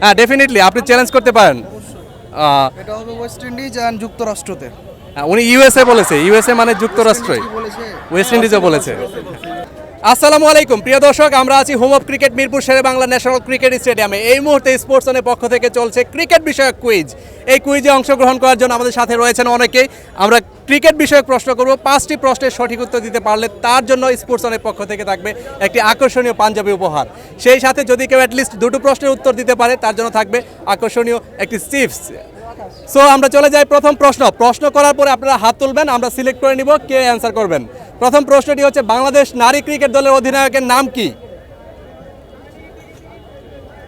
হ্যাঁ ডেফিনেটলি আপনি চ্যালেঞ্জ করতে পারেন। এটা হবে ওয়েস্ট ইন্ডিজ অ্যান্ড যুক্তরাষ্ট্রতে। হ্যাঁ, উনি ইউএসএ বলেছে ইউএসএ মানে যুক্তরাষ্ট্রই। ওয়েস্ট ইন্ডিজও বলেছে। আসসালামু আলাইকুম। প্রিয় দর্শক, আমরা আছি home of cricket Mirpur Shere Bangla national cricket স্টেডিয়ামে এই মুহূর্তে স্পোর্টসনের পক্ষ থেকে চলছে ক্রিকেট বিষয়ক কুইজ এই কুইজে অংশগ্রহণ করার জন্য আমাদের সাথে রয়েছেন অনেকেই। আমরা ক্রিকেট বিষয়ক প্রশ্ন করব। পাঁচটি প্রশ্নের সঠিক উত্তর দিতে পারলে তার জন্য স্পোর্টসনের পক্ষ থেকে থাকবে একটি আকর্ষণীয় পাঞ্জাবি উপহার। সেই সাথে যদি কেউ অ্যাটলিস্ট দুটো প্রশ্নের উত্তর দিতে পারে, তার জন্য থাকবে আকর্ষণীয় একটি চিপস সো আমরা চলে যাই প্রথম প্রশ্ন। প্রশ্ন করার পরে আপনারা হাত তুলবেন আমরা সিলেক্ট করে নিব কে অ্যান্সার করবেন। প্রথম প্রশ্নটি হচ্ছে বাংলাদেশ নারী ক্রিকেট দলের অধিনায়কের নাম কি?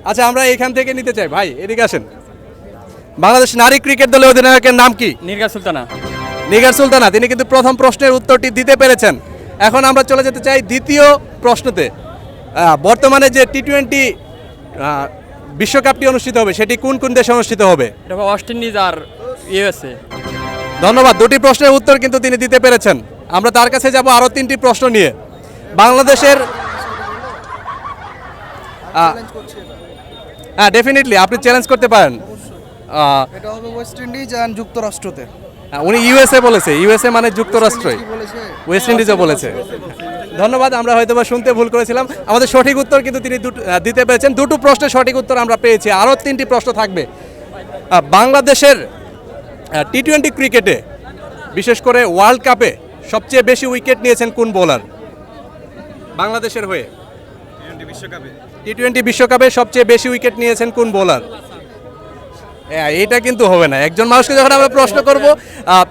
আচ্ছা আমরা এখান থেকে নিতে চাই ভাই এদিকে আসেন। বাংলাদেশ নারী ক্রিকেট দলের অধিনায়কের নাম কি? নির্গা সুলতানা। নিগার সুলতানা তিনি কিন্তু প্রথম প্রশ্নের উত্তরটি দিতে পেরেছেন। এখন আমরা চলে যেতে চাই দ্বিতীয় প্রশ্নতে। বর্তমানে যে টি টোয়েন্টি বিশ্বকাপটি অনুষ্ঠিত হবে সেটি কোন কোন দেশে অনুষ্ঠিত হবে? এটা ওয়েস্ট ইন্ডিজ আর ইউএসএ। ধন্যবাদ দুটি প্রশ্নের উত্তর কিন্তু তিনি দিতে পেরেছেন। আমরা তার কাছে যাব আরও তিনটি প্রশ্ন নিয়ে। বাংলাদেশের। হ্যাঁ ডেফিনেটলি আপনি চ্যালেঞ্জ করতে পারেন। এটা হবে ওয়েস্ট ইন্ডিজ অ্যান্ড যুক্তরাষ্ট্রতে। উনি ইউএসএ বলেছে। ইউএসএ মানে যুক্তরাষ্ট্রই। ওয়েস্ট ইন্ডিজও বলেছে? ধন্যবাদ আমরা হয়তো বা শুনতে ভুল করেছিলাম। আমাদের সঠিক উত্তর কিন্তু তিনি দুটো দিতে পেরেছেন। দুটো প্রশ্নের সঠিক উত্তর আমরা পেয়েছি। আরও তিনটি প্রশ্ন থাকবে। বাংলাদেশের টি টোয়েন্টি ক্রিকেটে বিশেষ করে ওয়ার্ল্ড কাপে সবচেয়ে বেশি উইকেট নিয়েছেন কোন বোলার বাংলাদেশের হয়ে। টি টোয়েন্টি বিশ্বকাপে। সবচেয়ে বেশি উইকেট নিয়েছেন কোন বোলার হ্যাঁ, এটা কিন্তু হবে না। একজন মানুষকে যখন আমরা প্রশ্ন করব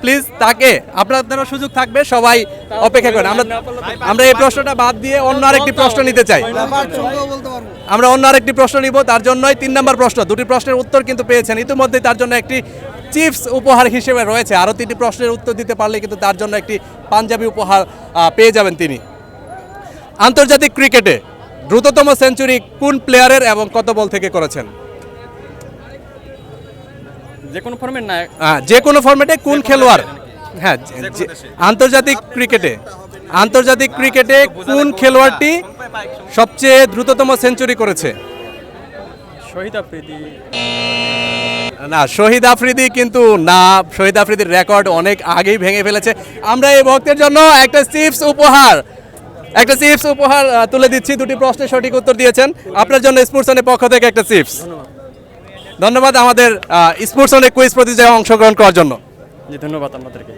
প্লিজ তাকে, আপনাদেরও সুযোগ থাকবে, সবাই অপেক্ষা করেন। আমরা আমরা এই প্রশ্নটা বাদ দিয়ে অন্য আরেকটি প্রশ্ন নিতে চাই। আমার অন্য আরেকটি প্রশ্ন নিব, তার জন্যই তিন নম্বর প্রশ্ন। দুটি প্রশ্নের উত্তর কিন্তু পেয়েছেন। ইতিমধ্যেই তার জন্য একটি চিপস উপহার হিসেবে রয়েছে। আরও তিনটি প্রশ্নের উত্তর দিতে পারলে কিন্তু তার জন্য একটি পাঞ্জাবি উপহার পেয়ে যাবেন তিনি। আন্তর্জাতিক ক্রিকেটে দ্রুততম সেঞ্চুরি কোন প্লেয়ারের এবং কত বল থেকে করেছেন? যে কোনো ফর্মের না আহ, যে কোনো ফরম্যাটে কোন খেলোয়াড়? হ্যাঁ আন্তর্জাতিক ক্রিকেটে আন্তর্জাতিক ক্রিকেটে কোন খেলোয়াড়টি সবচেয়ে দ্রুততম সেঞ্চুরি করেছে? শহীদ আফ্রিদি। না শহীদ আফ্রিদি কিন্তু না শহীদ আফ্রিদির রেকর্ড অনেক আগেই ভেঙে ফেলেছে। আমরা এই ভক্তের জন্য একটা চিপস উপহার একটা চিপস উপহার তুলে দিচ্ছি। দুটি প্রশ্নের সঠিক উত্তর দিয়েছেন। আপনার জন্য স্পোর্টসনের পক্ষ থেকে একটা চিপস। ধন্যবাদ আমাদের স্পোর্টসনের কুইজ প্রতিযোগিতায় অংশগ্রহণ করার জন্য। জি ধন্যবাদ আপনাদেরকে।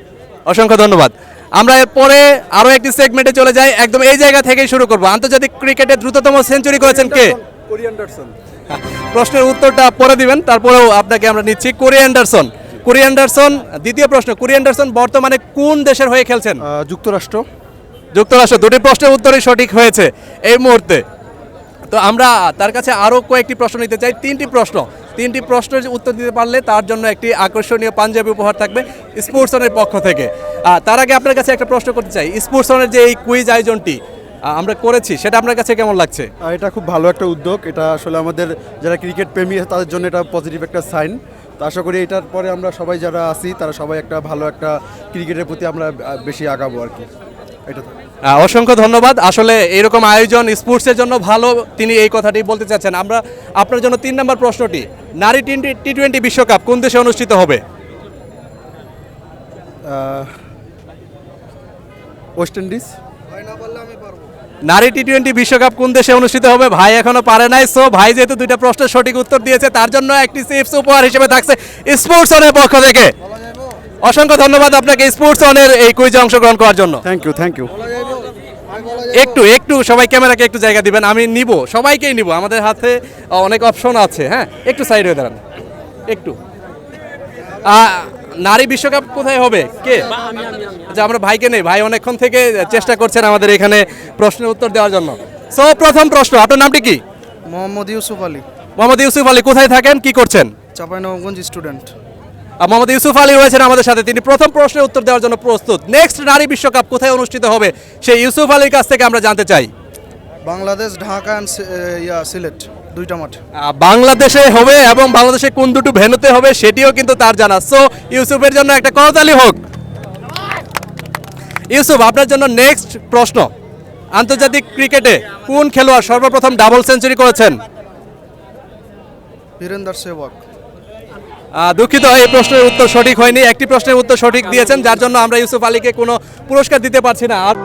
অসংখ্য ধন্যবাদ। আমরা এরপরে আরও একটি সেগমেন্টে চলে যাই একদম এই জায়গা থেকেই শুরু করব। আন্তর্জাতিক ক্রিকেটে দ্রুততম সেঞ্চুরি করেছেন কে? হ্যাঁ, প্রশ্নের উত্তরটা পরে দিবেন তারপরেও আপনাকে আমরা নিচ্ছি কোরি অ্যান্ডারসন। কোরি অ্যান্ডারসন দ্বিতীয় প্রশ্ন কোরি অ্যান্ডারসন বর্তমানে কোন দেশের হয়ে খেলছেন? যুক্তরাষ্ট্র। যুক্তরাষ্ট্র দুটি প্রশ্নের উত্তরই সঠিক হয়েছে এই মুহূর্তে। তো আমরা তার কাছে আরও কয়েকটি প্রশ্ন নিতে চাই তিনটি প্রশ্ন। তিনটি প্রশ্নের উত্তর দিতে পারলে তার জন্য একটি আকর্ষণীয় পাঞ্জাবি উপহার থাকবে স্পোর্টসনের পক্ষ থেকে। তার আগে আপনার কাছে একটা প্রশ্ন করতে চাই। স্পোর্টসনের যে এই কুইজ আয়োজনটি আমরা করেছি, সেটা আপনার কাছে কেমন লাগছে? এটা খুব ভালো একটা উদ্যোগ। এটা আসলে আমাদের যারা ক্রিকেট প্রেমী, তাদের জন্য এটা পজিটিভ একটা সাইন তো আশা করি এটার পরে আমরা সবাই যারা আছি, তারা সবাই একটা ভালো একটা ক্রিকেটের প্রতি আমরা বেশি আগাবো আর কি। অসংখ্য ধন্যবাদ। আসলে এরকম আয়োজন স্পোর্টসের জন্য ভালো তিনি এই কথাটি বলতে চাচ্ছেন। আমরা আপনার জন্য তিন নম্বর প্রশ্নটি নারী টি টোয়েন্টি বিশ্বকাপ কোন দেশে অনুষ্ঠিত হবে? West Indies. ভাই না পারলে আমি পারব। নারী টি টোয়েন্টি বিশ্বকাপ কোন দেশে অনুষ্ঠিত হবে? ভাই এখনও পারে নাই। সো ভাই যেহেতু দুইটা প্রশ্নের সঠিক উত্তর দিয়েছে তার জন্য একটি চিপস উপহার হিসেবে থাকছে স্পোর্টস অনের পক্ষ থেকে। অসংখ্য ধন্যবাদ আপনাকে স্পোর্টস অনের এই কুইজে অংশগ্রহণ করার জন্য। থ্যাংক ইউ থ্যাংক ইউ একটু একটু সবাই ক্যামেরাকে একটু জায়গা দিবেন আমি নিব সবাইকেই নিব আমাদের হাতে অনেক অপশন আছে হ্যাঁ? একটু সাইড হয়ে দাঁড়ান একটু। আহ, নারী বিশ্বকাপ কোথায় হবে? কে? যে আমরা ভাইকে নেই ভাই অনেকক্ষণ থেকে চেষ্টা করছেন আমাদের এখানে প্রশ্নের উত্তর দেওয়ার জন্য। সো প্রথম প্রশ্ন আপনার নামটি কি? মোহাম্মদ ইউসুফ আলী। মোহাম্মদ ইউসুফ আলী কোথায় থাকেন কি করছেন? চাঁপাইনবাবগঞ্জ স্টুডেন্ট। মোহাম্মদ ইউসুফ আলী রয়েছেন আমাদের সাথে। তিনি প্রথম প্রশ্নের উত্তর দেওয়ার জন্য প্রস্তুত। নেক্সট নারী বিশ্বকাপ কোথায় অনুষ্ঠিত হবে? সেই ইউসুফ আলীর কাছ থেকে আমরা জানতে চাই। বাংলাদেশ ঢাকা অ্যান্ড সিলেট দুইটা মাঠ। বাংলাদেশে হবে এবং বাংলাদেশে কোন দুটো ভেনুতে হবে সেটিও কিন্তু তার জানা। সো ইউসুফের জন্য একটা করতালি হোক। ইউসুফ আপনার জন্য নেক্সট প্রশ্ন। আন্তর্জাতিক ক্রিকেটে কোন খেলোয়াড় সর্বপ্রথম ডাবল সেঞ্চুরি করেছেন? বীরেন্দর সেবক দুঃখিত, এই প্রশ্নের উত্তর সঠিক হয়নি। একটি প্রশ্নের উত্তর সঠিক দিয়েছেন, যার জন্য আমরা ইউসুফ আলীকে কোনো পুরস্কার দিতে পারছি না। আর